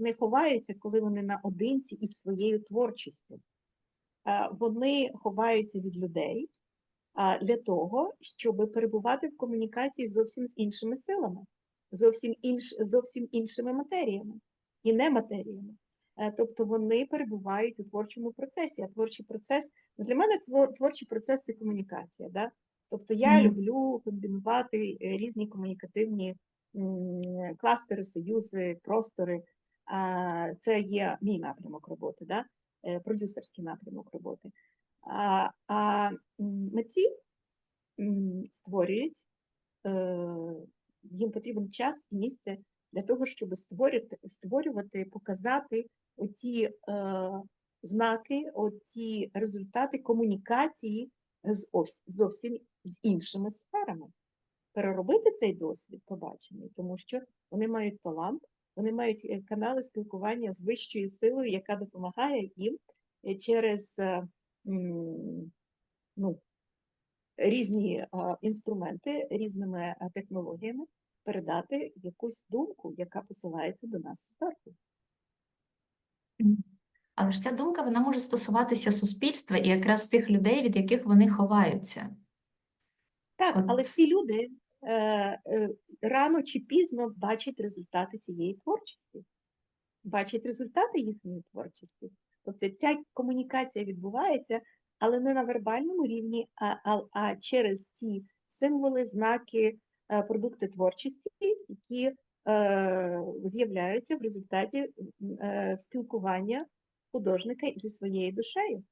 не ховаються, коли вони наодинці із своєю творчістю. Е, Вони ховаються від людей для того, щоб перебувати в комунікації зовсім з іншими силами, зовсім, інш, зовсім іншими матеріями і не матеріями. Е, Тобто вони перебувають у творчому процесі, а творчий процес ну, для мене творчий процес це комунікація. Да? Тобто я Мгм. люблю комбінувати е, різні комунікативні кластери, союзи, простори. Це є мій напрямок роботи, да? е, продюсерський напрямок роботи. А, а митці створюють, е, їм потрібен час і місце для того, щоб створювати, створювати показати оті е, знаки, оті результати комунікації з зовсім з іншими сферами. Переробити цей досвід побачений, тому що вони мають талант, вони мають е, канали спілкування з вищою силою, яка допомагає їм е, через е, ну, різні інструменти, різними технологіями передати якусь думку, яка посилається до нас зверху. Але ж ця думка вона може стосуватися суспільства і якраз тих людей, від яких вони ховаються. Так, але От. ці люди рано чи пізно бачать результати цієї творчості, бачать результати їхньої творчості. Тобто ця комунікація відбувається, але не на вербальному рівні, а, а, а через ті символи, знаки, е, продукти творчості, які е, з'являються в результаті е, спілкування художника зі своєю душею.